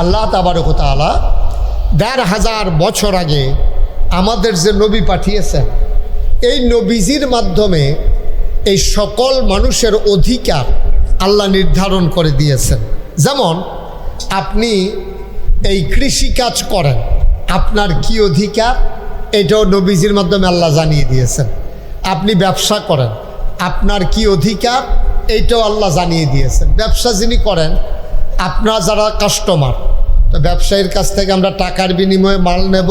আল্লাহ তাবারকতালা দেড় হাজার বছর আগে আমাদের যে নবী পাঠিয়েছেন, এই নবীজির মাধ্যমে এই সকল মানুষের অধিকার আল্লাহ নির্ধারণ করে দিয়েছেন। যেমন, আপনি এই কৃষিকাজ করেন, আপনার কি অধিকার? এটাও নবীজির মাধ্যমে আল্লাহ জানিয়ে দিয়েছেন। আপনি ব্যবসা করেন, আপনার কি অধিকার? এইটাও আল্লাহ জানিয়ে দিয়েছেন। ব্যবসা যিনি করেন আপনারা যারা কাস্টমার তো ব্যবসায়ীর কাছ থেকে আমরা টাকার বিনিময়ে মাল নেব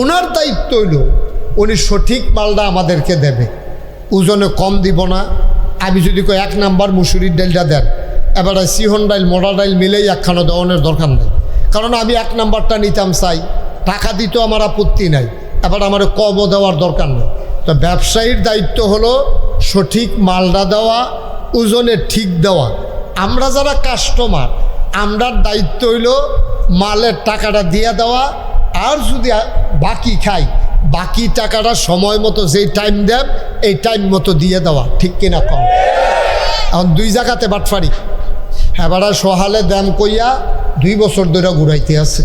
ওনার দায়িত্ব হইল, উনি সঠিক মালটা আমাদেরকে দেবে। ওজনে কম দিব না। আমি যদি কই এক নাম্বার মুসুরির ডাইলটা দেন, এবারে সিহন ডাইল মোড়া ডাইল মিলেই একখানো দেওয়ানোর দরকার নেই। কারণ আমি এক নাম্বারটা নিতাম চাই, টাকা দিতেও আমার আপত্তি নাই, এবার আমার কমও দেওয়ার দরকার নেই। তো ব্যবসায়ীর দায়িত্ব হলো সঠিক মালটা দেওয়া, ওজনে ঠিক দেওয়া। আমরা যারা কাস্টমার আমরার দায়িত্ব হইল মালের টাকাটা দিয়ে দেওয়া, আর যদি বাকি খাই, বাকি টাকাটা সময় মতো যেই টাইম দেব, এই টাইম মতো দিয়ে দেওয়া, ঠিক কিনা কম এখন দুই জায়গাতে বাটফারি হেবাড়া সহালে দাম কইয়া দুই বছর ধরে ঘুরাইতে আছে।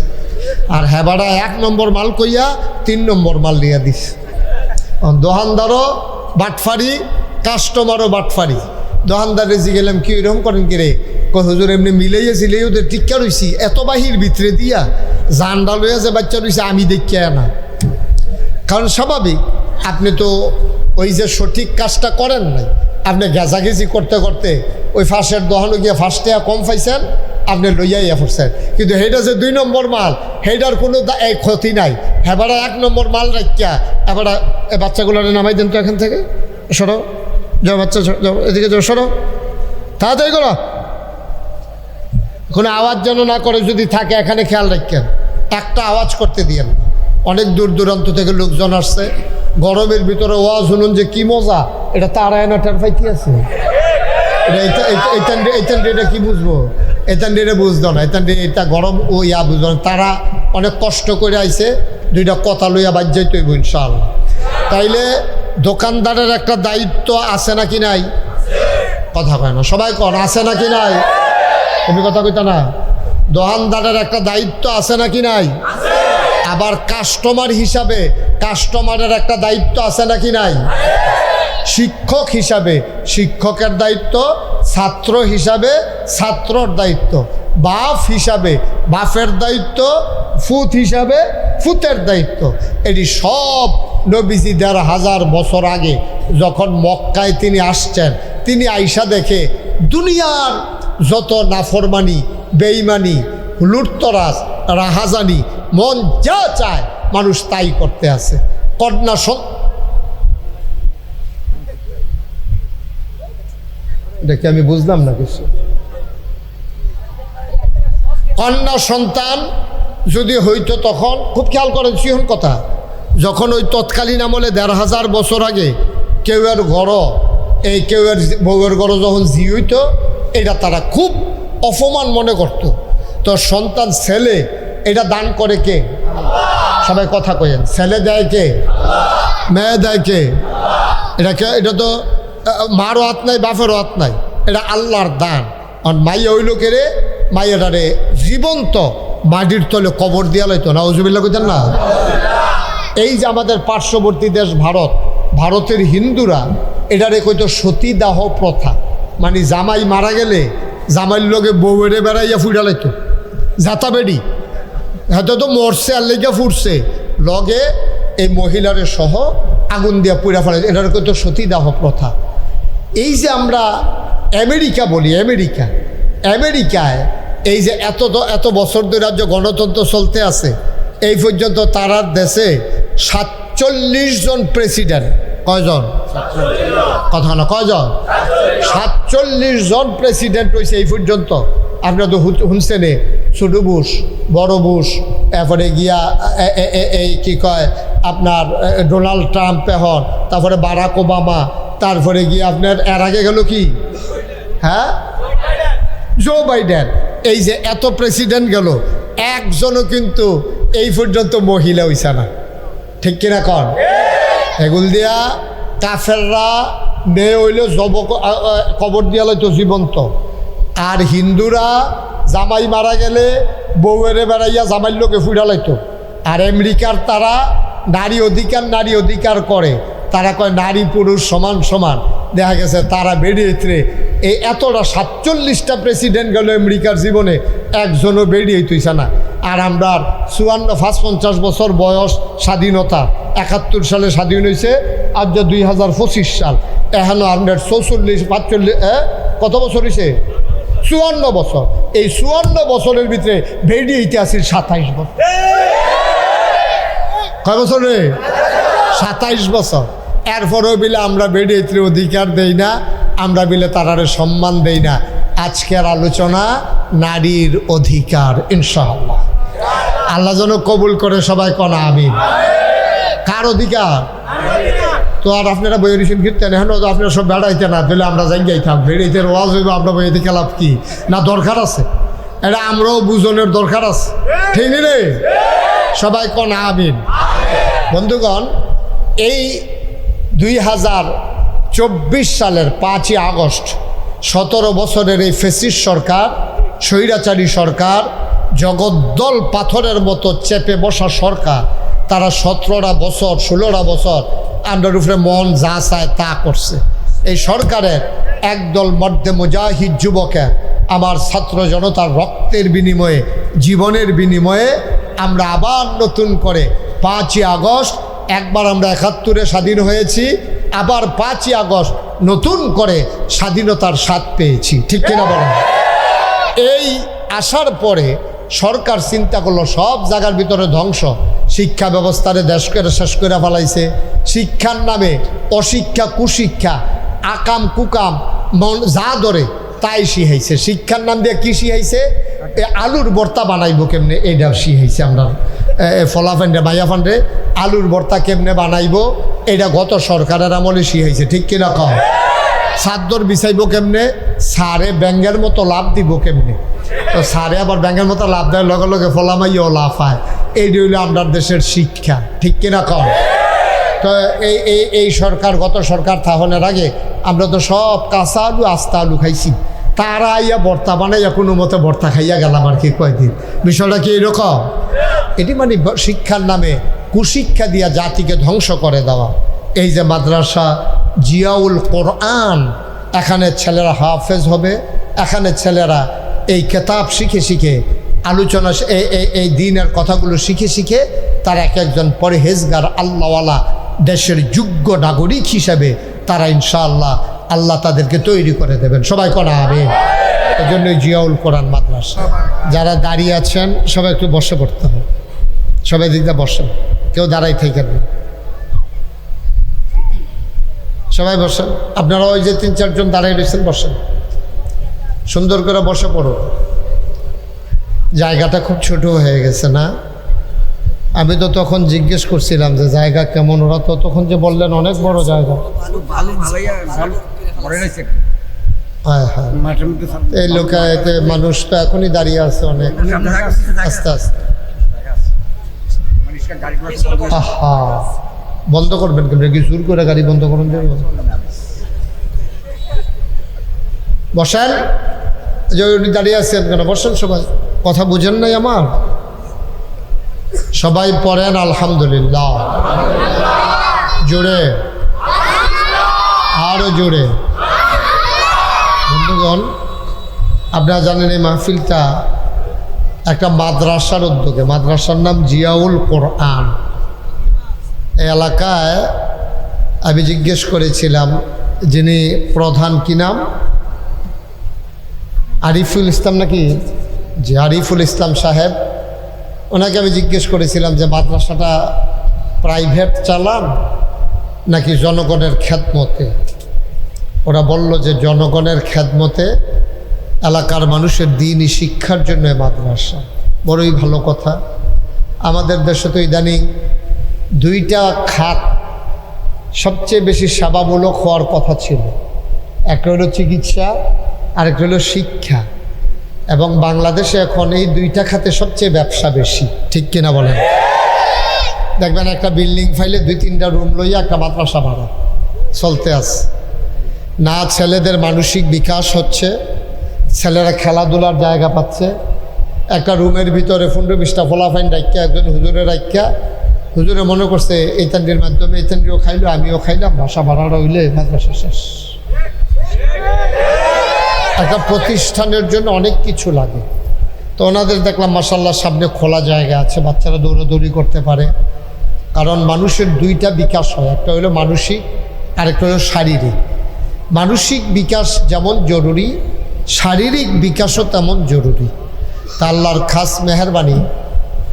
আর হেবাড়া এক নম্বর মাল কইয়া তিন নম্বর মাল নিয়ে দিস এখন দোকানদারও বাটফারি কাস্টমারও বাটফারি দোকানদারে জি গেলাম কি এরকম করেন কি রে? হুজুর, এমনি মিলাইয়াছিল এই ওদের টিক্কা রইছি, এত বাহির ভিতরে দিয়া জানডা লইয়া যে বাচ্চা রইছে, আমি দেখিয়া না। কারণ স্বাভাবিক, আপনি তো ওই যে সঠিক কাজটা করেন নাই, আপনি গেজাগেজি করতে করতে ওই ফাঁসের দোকানে গিয়ে ফার্স্টে কম পাইছেন, আপনি লইয়াই পড়ছেন। কিন্তু সেইটা যে দুই নম্বর মাল সেইটার কোনো এই ক্ষতি নাই। এবারে এক নম্বর মাল রাখিয়া এবারে বাচ্চাগুলোর নামাই দেন তো এখান থেকে? সরো। যাও বাচ্চা এদিকে যাও, সরো। তাড়াতাড়ি করো। কোনো আওয়াজ যেন না করে, যদি থাকে, এখানে খেয়াল রাখেন একটা আওয়াজ করতে দিয়েন। অনেক দূর দূরান্ত থেকে লোকজন আসছে। গরমের ভিতরে ওয়াজ শুনুন যে কি মজা। এটা তার আয়না টের পাইতে আছে? এটা এটা- এটা- এটা কি বুঝব? এতান দিয়ে বুঝতো না। এতান এটা গরম, ও ইয়া বুঝতো না। তারা অনেক কষ্ট করে আইছে। দুইটা কথা লইয়া বাজ্যাই তৈব ইনশাআল্লাহ। তাইলে দোকানদারের একটা দায়িত্ব আছে নাকি নাই? কথা কয় না, সবাই কন, আছে নাকি নাই? তুমি কথা কইতা না? দোকানদারের একটা দায়িত্ব আছে নাকি নাই? আবার কাস্টমার হিসাবে কাস্টমারের একটা দায়িত্ব আছে নাকি নাই? শিক্ষক হিসাবে, শিক্ষকের দায়িত্ব, ছাত্র হিসাবে, ছাত্রর দায়িত্ব। বাপ হিসাবে, বাপের দায়িত্ব, ফুত হিসাবে, ফুতের দায়িত্ব। এটি সব নবীজি দেড় হাজার বছর আগে যখন মক্কায় তিনি আসছেন, তিনি আইসা দেখে দুনিয়ার যত নাফরমানি বেইমানি লুটতরাজ, রাহাজানি, মন যা চায় মানুষ তাই করতে আছে। কন্যা এটা কি আমি বুঝলাম না কিছু কন্যা সন্তান যদি হইতো তখন, খুব খেয়াল করেন, সিহন কথা। যখন ওই তৎকালীন আমলে দেড় হাজার বছর আগে কেউ এর ঘর, এই কেউ এর বউয়ের ঘর যখন জি হইতো, এটা তারা খুব অপমান মনে করত। তো সন্তান ছেলে, এটা দান করে কে? সবাই কথা কয়েন। ছেলে দেয় কে? মেয়ে দেয় কে? এটা কে? এটা তো মারও হাত নাই, বাপেরও হাত নাই। এটা আল্লাহর দান। আর মাইয়া হইল কে রে? জীবন্ত মাটির তলে কবর দিয়া লাইতো। না ওজুবিল্লা কইতেন না? এই যে আমাদের পার্শ্ববর্তী দেশ ভারত ভারতের হিন্দুরা এটারে কইতো সতীদাহ প্রথা। মানে জামাই মারা গেলে জামাইর লগে বউয়েরে বেড়াইয়া ফুটা লাইতো। জাতা বেড়ি। হয়তো হ্যাঁ, তো মরছে আর লেগে ফুটছে। লগে এই মহিলারে সহ আগুন দিয়া পুরা ফেলে এটার কইতো সতীদাহ প্রথা। এই যে আমরা আমেরিকা বলি আমেরিকা। আমেরিকায় এই যে এত এত বছর ধরে যে গণতন্ত্র চলতে আছে এই পর্যন্ত তারার দেশে সাতচল্লিশ জন প্রেসিডেন্ট। কয়জন? কথা না, কয়জন? সাতচল্লিশ জন প্রেসিডেন্ট হয়েছে এই পর্যন্ত। আপনারা তো শুনছেনে ছোট বুশ, বড় বুশ এরপরে গিয়া এই কি কয়, আপনার ডোনাল্ড ট্রাম্প এখন, তারপরে বারাক ওবামা, তারপরে গিয়ে আপনার, এর আগে গেল কি? হ্যাঁ? Joe Biden. এই যে এত প্রেসিডেন্ট গেল, একজনও কিন্তু এই পর্যন্ত মহিলা হইছে না। ঠিক কিনা কন? এগুল দিয়া কাফেররা মেয়ে হইলে জব কবর দিয়া লইতো জীবন্ত। আর হিন্দুরা জামাই মারা গেলে বউয়েরে বেড়াইয়া জামাইর লোকে ফুটালাইতো আর আমেরিকার তারা নারী অধিকার নারী অধিকার করে। তারা কয় নারী, পুরুষ, সমান সমান। দেখা গেছে তারা বেরিয়েছে এই এতটা সাতচল্লিশটা প্রেসিডেন্ট গেল আমেরিকার জীবনে, একজনও বেরিয়ে তুইছে না। আর আমরা চুয়ান্ন পাঁচ পঞ্চাশ বছর বয়স স্বাধীনতা। একাত্তর সালে স্বাধীন হয়েছে আজ যে দুই হাজার পঁচিশ সাল এখনও আপনার চৌচল্লিশ, পাঁচচল্লিশ কত বছর হয়েছে চুয়ান্ন বছর। এই চুয়ান্ন বছরের ভিতরে বেরিয়ে ইতিহাসের সাতাইশ বছর। কয় বছর রে? সাতাইশ বছর। এরপরেও বিলে আমরা বেরিয়ে অধিকার দেই না, আমরা বিলে তারারে সম্মান দেই না। আজকের আলোচনা নারীর অধিকার, ইনশাআল্লাহ। আল্লাহ যেন কবুল করে সবাই কনা আমি কার অধিকার? তো আর আপনারা বই রিসেন কীর্তেন এখন তো আপনারা সব বেড়াইতে না দিলে আমরা যাই যাইতাম বেড়াইতে ওয়াজ হইব আমরা বইতে খেলাপ কি? না দরকার আছে? এটা আমরাও বুঝনের দরকার আছে। ঠিক নি রে? সবাই কন আমিন। বন্ধুগণ এই দুই হাজার চব্বিশ সালের পাঁচই আগস্ট সতেরো বছরের এই ফেসিস সরকার স্বৈরাচারী সরকার জগদ্দল পাথরের মতো চেপে বসা সরকার, তারা সতেরোটা বছর, ষোলোটা বছর আন্ডার উপরে মন যা চায় তা করছে। এই সরকারের একদল মধ্যে মুজাহিদ যুবকের, আমার ছাত্র জনতার রক্তের বিনিময়ে, জীবনের বিনিময়ে আমরা আবার নতুন করে পাঁচই আগস্ট, একবার আমরা একাত্তরে স্বাধীন হয়েছি, আবার পাঁচই আগস্ট নতুন করে স্বাধীনতার স্বাদ পেয়েছি। ঠিক কিনা বলেন? এই আসার পরে সরকার চিন্তা করল, সব জায়গার ভিতরে ধ্বংস। শিক্ষা ব্যবস্থারে দেশ করে শেষ করে ফেলাইছে। শিক্ষার নামে অশিক্ষা, কুশিক্ষা, আকাম, কুকাম, মন যা ধরে তাই শিহাইছে শিক্ষার নাম দিয়ে কি শিহাইছে আলুর ভর্তা বানাইবো কেমনে? এইটা শিহাইছে আমরা। ফলাফান্ডে মাইয়া ফান্ডে আলুর ভর্তা কেমনে বানাইবো? এটা গত সরকারের আমলে শিহাইছে ঠিক কিনা কম সাদ্দর বিছাইব কেমনে? সারে ব্যাঙ্গের মতো লাভ দিব কেমনে? তো সারে আবার ব্যাঙ্গের মতো লাভ দেয় লগে লগে ফলামাইও লাভ হয়। এই হইল আমরা দেশের শিক্ষা। ঠিক কিনা কম তো এই এই এই সরকার, গত সরকার থাহনের আগে আমরা তো সব কাঁচা আলু, আস্তা আলু খাইছি। তারা আইয়া ভর্তা বানাইয়া কোনো মতে বর্তা খাইয়া গেলাম আর কি কয়দিন? বিষয়টা কি এরকম এটি মানে শিক্ষার নামে কুশিক্ষা দিয়া জাতিকে ধ্বংস করে দেওয়া। এই যে মাদ্রাসা জিয়াউল কোরআন, এখানে ছেলেরা হাফেজ হবে, এখানে ছেলেরা এই কেতাব শিখে শিখে, আলোচনা এই দিনের কথাগুলো শিখে শিখে, তার এক একজন পরহেজগার, আল্লাহওয়ালা, দেশের যোগ্য নাগরিক হিসাবে তারা ইনশাআল্লাহ আল্লাহ তাদেরকে তৈরি করে দেবেন। সবাই করা হবে এই জন্য জিয়াউল কোরআন মাদ্রাসা। যারা দাঁড়িয়ে আছেন, সবাই একটু বসে পড়তে হবে। সবাই দিকটা বসেন। কেউ দাঁড়াই থেকে না সবাই বসেন। আপনারা ওই যে তিন চারজন দাঁড়িয়ে রয়েছেন, বসেন। সুন্দর করে বসে পড়ো। জায়গাটা খুব ছোট হয়ে গেছে না? আমি তো তখন জিজ্ঞেস করছিলাম যে জায়গা কেমন? ওরা তো তখন যে বললেন, অনেক বড় জায়গা। হ্যাঁ হ্যাঁ। এই লোকায়তে মানুষ তো এখনই দাঁড়িয়ে আছে অনেক। আস্তে আস্তে। আহা। বন্ধ করবেন কেন? কি জোর করে গাড়ি বন্ধ করুন বসেন। যে উনি দাঁড়িয়ে আছেন কেন? বসেন সবাই। কথা বুঝেন নাই আমার? সবাই পড়েন, আলহামদুলিল্লাহ। জোরে। আরও জোরে। বন্ধুগণ, আপনারা জানেন এই মাহফিলটা একটা মাদ্রাসার উদ্যোগে। মাদ্রাসার নাম জিয়াউল কোরআন। এলাকায় আমি জিজ্ঞেস করেছিলাম, যিনি প্রধান কি নাম? আরিফুল ইসলাম নাকি? যে আরিফুল ইসলাম সাহেব। ওনাকে আমি জিজ্ঞেস করেছিলাম যে, মাদ্রাসাটা প্রাইভেট চালান নাকি জনগণের খ্যাতমতে ওরা বলল যে, জনগণের খ্যাতমতে এলাকার মানুষের দিনই শিক্ষার জন্য মাদ্রাসা। বড়ই ভালো কথা। আমাদের দেশে তো ইদানিং দুইটা খাত সবচেয়ে বেশি সেবামূলক হওয়ার কথা ছিল। একটা হলো চিকিৎসা আরেকটা হলো শিক্ষা। এবং বাংলাদেশে এখন এই দুইটা খাতে সবচেয়ে ব্যবসা বেশি। ঠিক কিনা বলেন? দেখবেন একটা বিল্ডিং ফাইলে দুই তিনটা রুম লইয়া একটা মাদ্রাসা ভাড়া চলতে আছে। না ছেলেদের মানসিক বিকাশ হচ্ছে, ছেলেরা খেলাধুলার জায়গা পাচ্ছে। একটা রুমের ভিতরে পনেরো বিশটা ফলাফাইন রাখিয়া একজন হুজুরে রাখিয়া হুজুরে মনে করছে, এই তান্ডির মাধ্যমে এই তান্ডিও খাইলো, আমিও খাইলাম, বাসা ভাড়াটা হইলে মাদ্রাসা শেষ। একটা প্রতিষ্ঠানের জন্য অনেক কিছু লাগে। তো ওনাদের দেখলাম মাসাল্লাহ সামনে খোলা জায়গা আছে, বাচ্চারা দৌড়াদৌড়ি করতে পারে। কারণ মানুষের দুইটা বিকাশ হয়, একটা হলো মানসিক, আরেকটা হলো শারীরিক। মানসিক বিকাশ যেমন জরুরি, শারীরিক বিকাশও তেমন জরুরি। তা আল্লাহর খাস মেহরবানি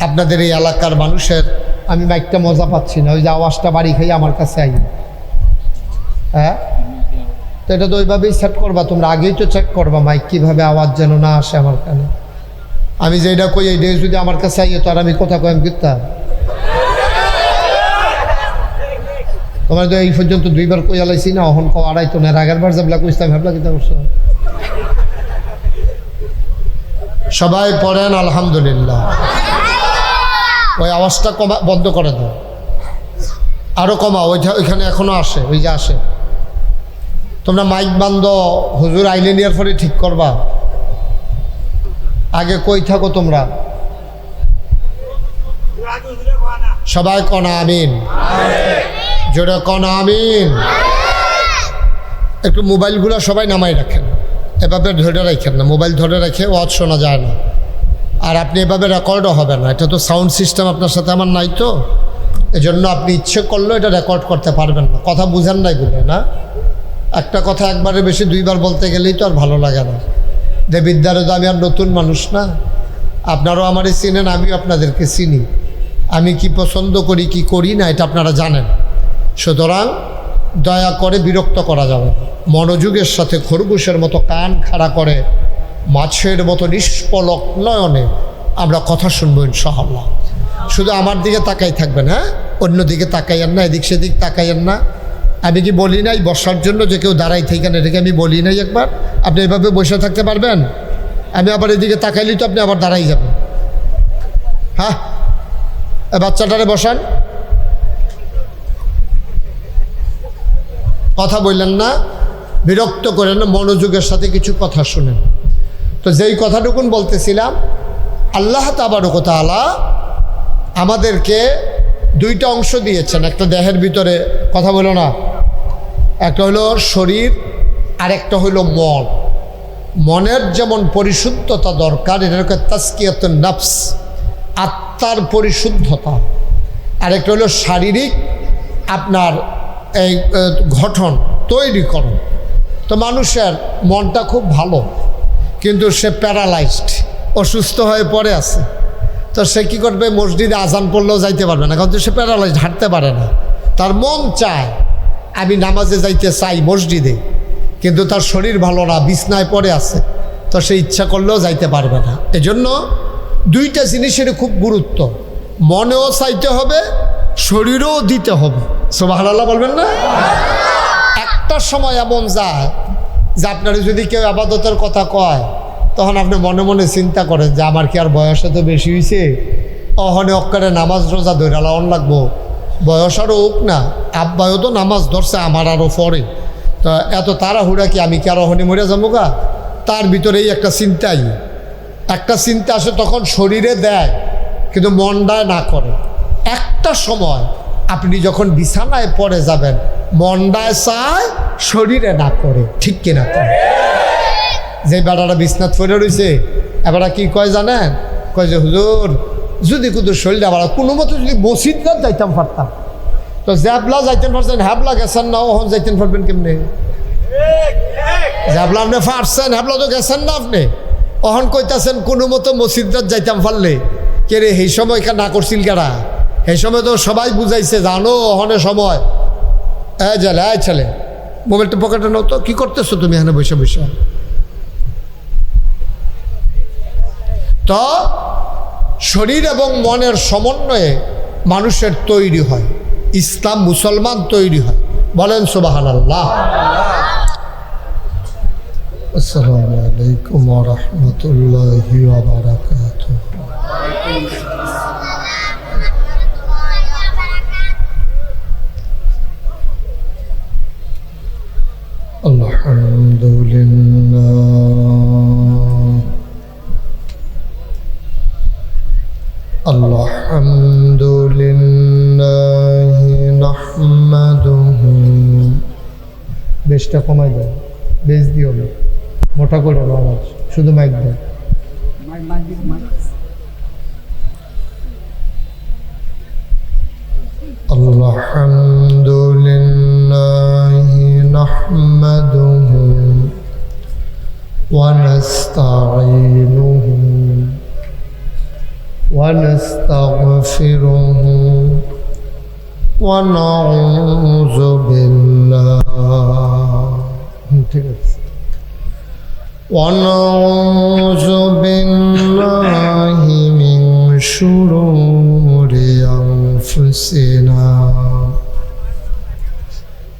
আপনাদের এই এলাকার মানুষের আমি মাইকটা মজা পাচ্ছি না, ওই যে আওয়াজটা বাড়ি খাই আমার কাছে আই হ্যাঁ? তো এটা তো ওইভাবেই সেট করবা, তোমরা আগেই তো চেক করবা মাইক কীভাবে আওয়াজ যেন না আসে আমার কানে। আমি যেটা কই এই যদি আমার কাছে আইয়ে তো আর আমি কথা কয়েম করতাম তোমার তো এই পর্যন্ত দুইবার কই আলাইছি না, অহন কো আড়াই তো না আগের বার যাবলা কইতাম ভাবলা কিতা করছ? সবাই পড়েন, আলহামদুলিল্লাহ। ওই আওয়াজটা কমা, বন্ধ করে দাও। আরও কমা ওইটা ওইখানে এখনও আসে, ওই যে আসে। তোমরা মাইক বান্ধ, হুজুর আইলে নেওয়ার পরে ঠিক করবা। আগে কই থাকো তোমরা? সবাই কনা আমিন। জোরে কনা আমিন। একটু মোবাইলগুলো সবাই নামাই রাখেন। এভাবে ধরে রাখেন না, মোবাইল ধরে রেখে ওয়াজ শোনা যায় না। আর আপনি এভাবে রেকর্ডও হবে না। এটা তো সাউন্ড সিস্টেম আপনার সাথে আমার নাই তো। এজন্য আপনি ইচ্ছে করলেও এটা রেকর্ড করতে পারবেন না। কথা বুঝেন নাই বলে, না? একটা কথা একবারে বেশি দুইবার বলতে গেলেই তো আর ভালো লাগে না। দেবিদ্যারে তো আমি আর নতুন মানুষ না। আপনারাও আমারই চিনেন, আমিও আপনাদেরকে চিনি। আমি কি পছন্দ করি, কি করি না, এটা আপনারা জানেন। সুতরাং দয়া করে বিরক্ত করা যাবে। মনোযোগের সাথে খরগোশের মতো কান খাড়া করে মাছের মতো নিষ্পলক নয়নে আমরা কথা শুনব ইনশাআল্লাহ। শুধু আমার দিকে তাকাই থাকবেন হ্যাঁ? অন্য দিকে তাকাইয়েন না, এদিক সেদিক তাকাইয়েন না। আমি কি বলি নাই বসার জন্য যে কেউ দাঁড়াই থাকেন এটাকে আমি বলি নাই একবার। আপনি এভাবে বসে থাকতে পারবেন? আমি আবার এদিকে তাকাইলি তো আপনি আবার দাঁড়াই যাবেন। হ্যাঁ? বাচ্চাটারে বসান। কথা বললেন না, বিরক্ত করেন, মনোযোগের সাথে কিছু কথা শুনেন। তো যেই কথাটুকুন বলতেছিলাম, আল্লাহ তাবারকতালা আমাদেরকে দুইটা অংশ দিয়েছেন। একটা দেহের ভিতরে, কথা বলো না, একটা হলো শরীর আর একটা হলো মন। মনের যেমন পরিশুদ্ধতা দরকার এটাকে তাস্কিয়াত নাফস, আত্মার পরিশুদ্ধতা। আর একটা হলো শারীরিক আপনার এই গঠন তৈরিকরণ তো মানুষের মনটা খুব ভালো। কিন্তু সে প্যারালাইজড, অসুস্থ হয়ে পড়ে আছে। তো সে কী করবে? মসজিদে আজান পড়লেও যাইতে পারবে না, কারণ তো সে প্যারালাইজড, হাঁটতে পারে না। তার মন চায়, আমি নামাজে যাইতে চাই মসজিদে, কিন্তু তার শরীর ভালো না, বিছনায় পড়ে আছে। তো সে ইচ্ছা করলেও যাইতে পারবে না। এজন্য দুইটা জিনিসের খুব গুরুত্ব। মনেও চাইতে হবে, শরীরও দিতে হবে। সোবাহাল্লাহ বলবেন না? একটা সময় এমন যায় যে আপনার যদি কেউ আবাদতের কথা কয়, তখন আপনি মনে মনে চিন্তা করেন যে আমার কি আর বয়স এত বেশি হয়েছে অহনে অক্কারে নামাজ রোজা ধরে লাউন লাগবো। বয়স আরও হোক না, আব্বায়ও তো নামাজ ধরছে, আমার আরও পরে। তো এত তাড়াহুড়া কি আমি কি আর অহনে মরে যাব গা? তার ভিতরেই একটা চিন্তাই। একটা চিন্তা আসে তখন শরীরে দেয়, কিন্তু মনটায় না করে। একটা সময় আপনি যখন বিছানায় পড়ে যাবেন, মনটায় চায় শরীরে না করে, ঠিক কিনা করে যে বেড়াটা বিছনাথ পড়ে রয়েছে এবারা কি কয় জানেন? কয় যে, হুজুর, যদি কুদুর শরীরটা আবার কোনো মতো যদি মসজিদটা যাইতাম পারতাম। তো জ্যাবলা যাইতেন পারছেন, হ্যাবলা গেছেন না ওহন যাইতেন পারবেন কেমনে? জ্যাবলা আপনি পারছেন হ্যাবলা তো গেছেন না আপনি। অহন কইতাছেন, কোনো মতো মসজিদটা যাইতাম পারলে। কে রে, সেই সময় না করছিল কারা সেই সময় তো সবাই বুঝাইছে, জানো অহনে সময়। এ জেলে এ ছেলে মোবাইলটা পকেটে নাও তো। কী করতেছো তুমি এখানে বসে বসে? তো শরীর এবং মনের সমন্বয়ে মানুষের তৈরি হয়। ইসলাম মুসলমান তৈরি হয়। বলেন সুবাহান আল্লাহ আসসালামু আলাইকুম রহমতুল্লাহি الحمد لله الحمد لله نحمده বেশটা কমাই দাও বেশ দিও না মোটা করে আওয়াজ শুধু মাইক দাও الحمد لله نحمده ونستعينه ونستغفره ونعوذ بالله. ونعوذ بالله من شرور أنفسنا.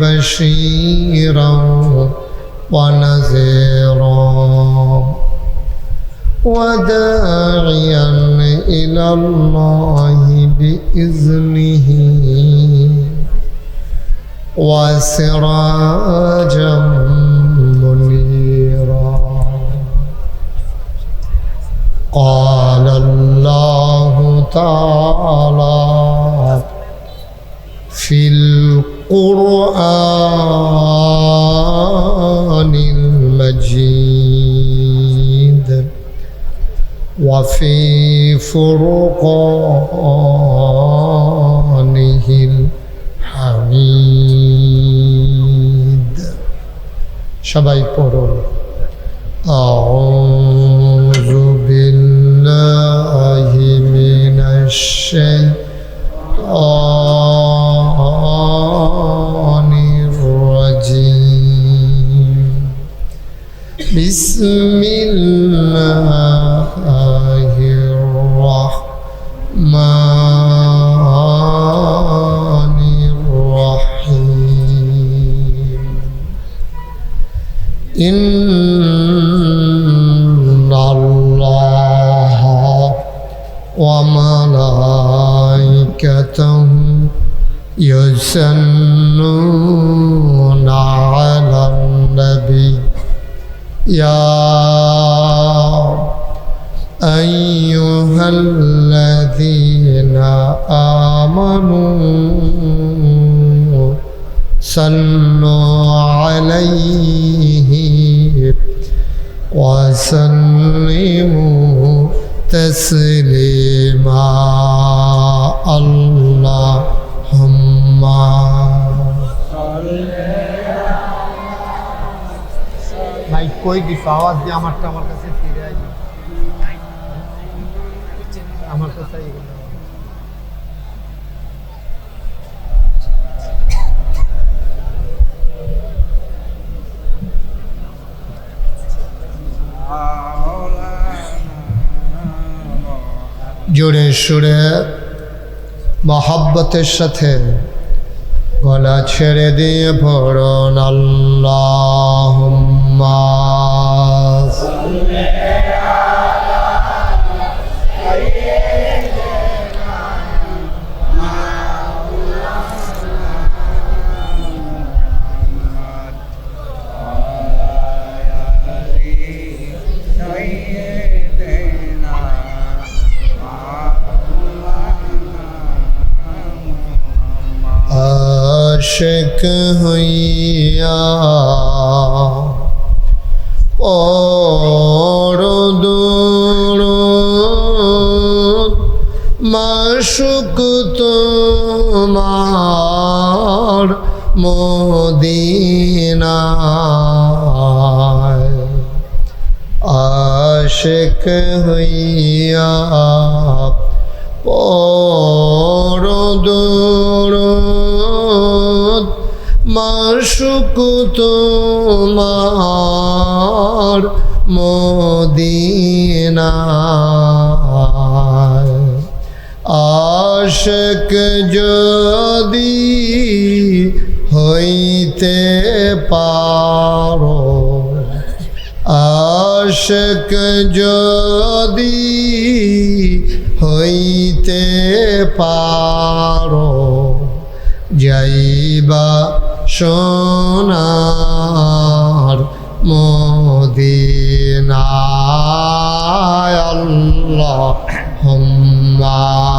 بشيرا ونذيرا وداعيا إلى الله بإذنه وسراجا منيرا. قال الله تعالى في القرآن القرآن المجيد وفي فرقانه الحميد. شبايك بورون أعوذ بالله من الشيطان وسلموا تسليما اللهم ভাই কই দিস আওয়াজ দিয়ে আমারটা আমার কাছে ফিরে আইবি আমার কাছে জোরে সুরে মহাব্বতের সাথে গলা ছেড়ে দিয়ে ভরণ আল্লাহ আশেক হইয়া পরদুরুদ মাশুক তোমার মদিনায়। আশেক হইয়া পরদুরুদ মাশুক তোমার মদিনায়। আশক যদি হইতে পারো আশক যদি হইতে পারো। যাইবা সোনার মদিনায় আল্লাহ হম্মাস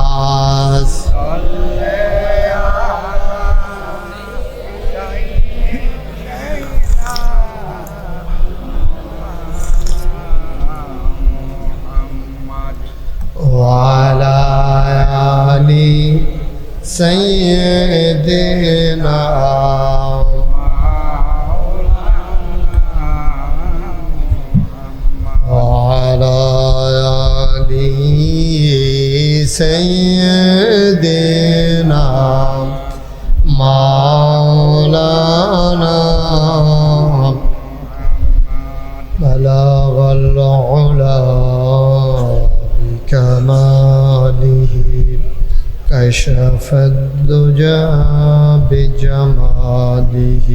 وعلى آل سيدنا كشف الدجى بجماله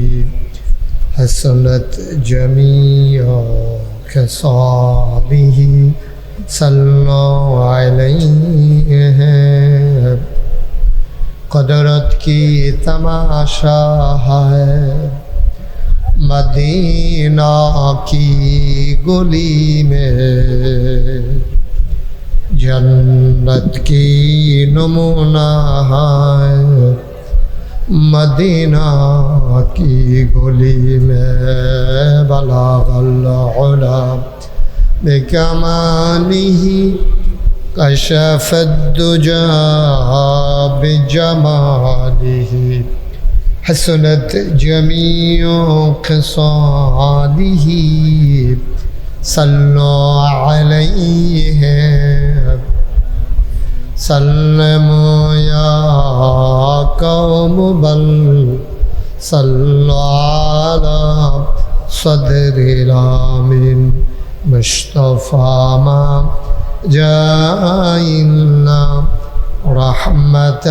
حسنت جميع خصاله صلوا عليه قدرت کی تماشا ہے۔ مدینہ کی گلی میں۔ جنت کی نمونہ ہے مدینہ کی گلی میں بلاغ العلا بکمانی کشف الدجا بجمالی حسنت جمیع خصاله صلوا عليه. سلموا يا قوم بل صلوا على صدر الامين مصطفى ما جاء إلا رحمة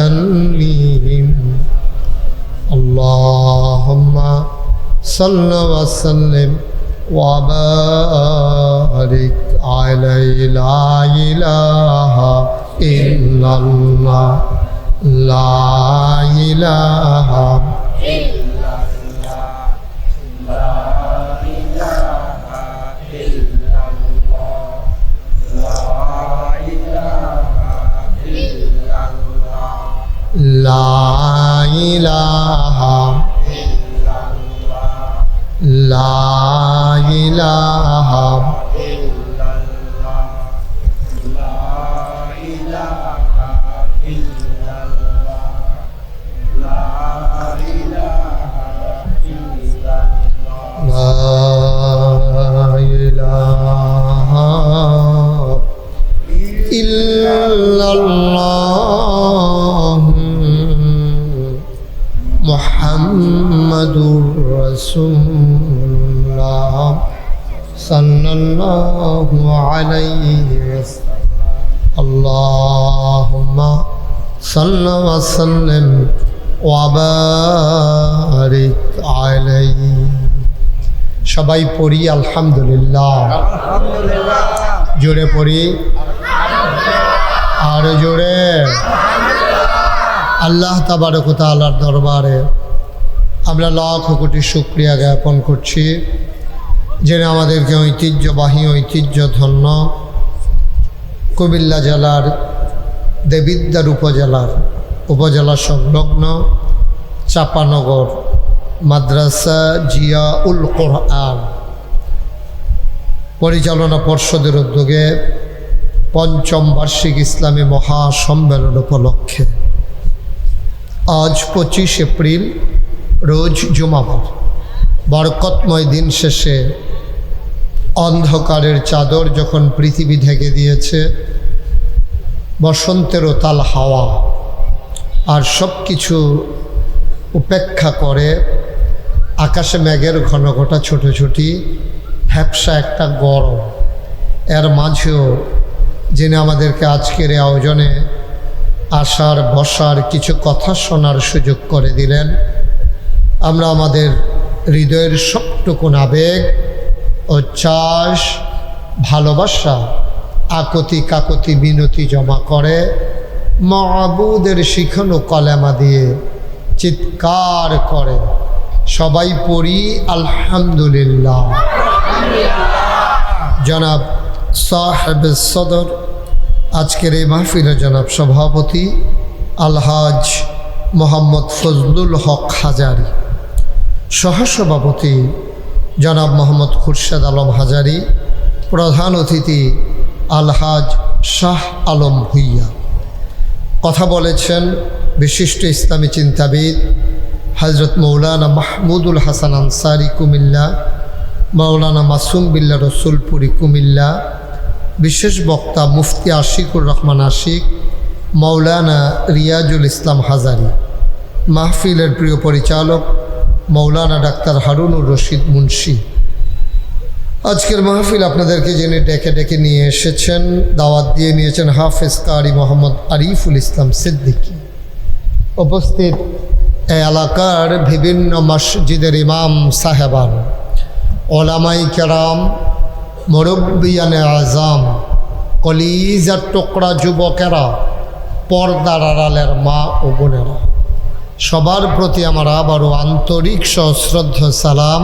لهم. اللهم صل وسلم وبارك عليه لا إله إلا الله لا إله لا إله لا إله لا لا إله وسلم وبارك عليه সবাই পড়ি আলহামদুলিল্লাহ জোরে পড়ি আর জোরে আল্লাহ তাবারকতা আল্লাহর দরবারে আমরা লক্ষ কোটি শুক্রিয়া জ্ঞাপন করছি যিনি আমাদেরকে ঐতিহ্যবাহী ঐতিহ্য ধন্য কুমিল্লা জেলার দেবিদ্যার উপজেলার উপজেলা সংলগ্ন চাপানগর মাদ্রাসা জিয়া উল কোরআন। পরিচালনা পর্ষদের উদ্যোগে পঞ্চম বার্ষিক ইসলামী মহাসম্মেলন উপলক্ষে আজ পঁচিশ এপ্রিল, রোজ জুমাবার। বরকতময় দিন শেষে অন্ধকারের চাদর যখন পৃথিবী ঢেকে দিয়েছে, বসন্তেরও তাল হাওয়া আর সব কিছু উপেক্ষা করে আকাশে মেঘের ঘন ঘটা ছোটোছুটি হ্যাপসা একটা গরম। এর মাঝেও যিনি আমাদেরকে আজকের এই আয়োজনে আসার, বসার কিছু কথা শোনার সুযোগ করে দিলেন, আমরা আমাদের হৃদয়ের সবটুকুন আবেগ ও চাষ, ভালোবাসা আকতি কাকতি মিনতি জমা করে মাবুদের শিখানো কলেমা দিয়ে চিৎকার করে। সবাই পড়ি আলহামদুলিল্লাহ। জনাব সাহেব সদর, আজকের এই মাহফিলে জনাব সভাপতি আলহাজ মোহাম্মদ ফজলুল হক হাজারি। সহসভাপতি জনাব মোহাম্মদ খুরশেদ আলম হাজারি। প্রধান অতিথি আলহাজ শাহ আলম ভুইয়া। কথা বলেছেন বিশিষ্ট ইসলামী চিন্তাবিদ হজরত মৌলানা মাহমুদুল হাসান আনসারি কুমিল্লা, মৌলানা মাসুম বিল্লা রসুলপুরি কুমিল্লা, বিশেষ বক্তা মুফতি আশিকুর রহমান আশিক, মৌলানা রিয়াজুল ইসলাম হাজারি। মাহফিলের প্রিয় পরিচালক মৌলানা ডাক্তার হারুনুর রশিদ মুন্সি। আজকের মাহফিল আপনাদেরকে যিনি ডেকে ডেকে নিয়ে এসেছেন, দাওয়াত দিয়ে নিয়েছেন হাফেজ কারি মোহাম্মদ আরিফুল ইসলাম সিদ্দিকী। উপস্থিত এলাকার বিভিন্ন মসজিদের ইমাম সাহেবান, ওলামাই কেরাম, মুরব্বিয়ানে আজাম, কলিজার টুকরা যুবকেরা, পর্দার আড়ালের মা ও বোনেরা। সবার প্রতি আমার আবারও আন্তরিক সশ্রদ্ধ সালাম।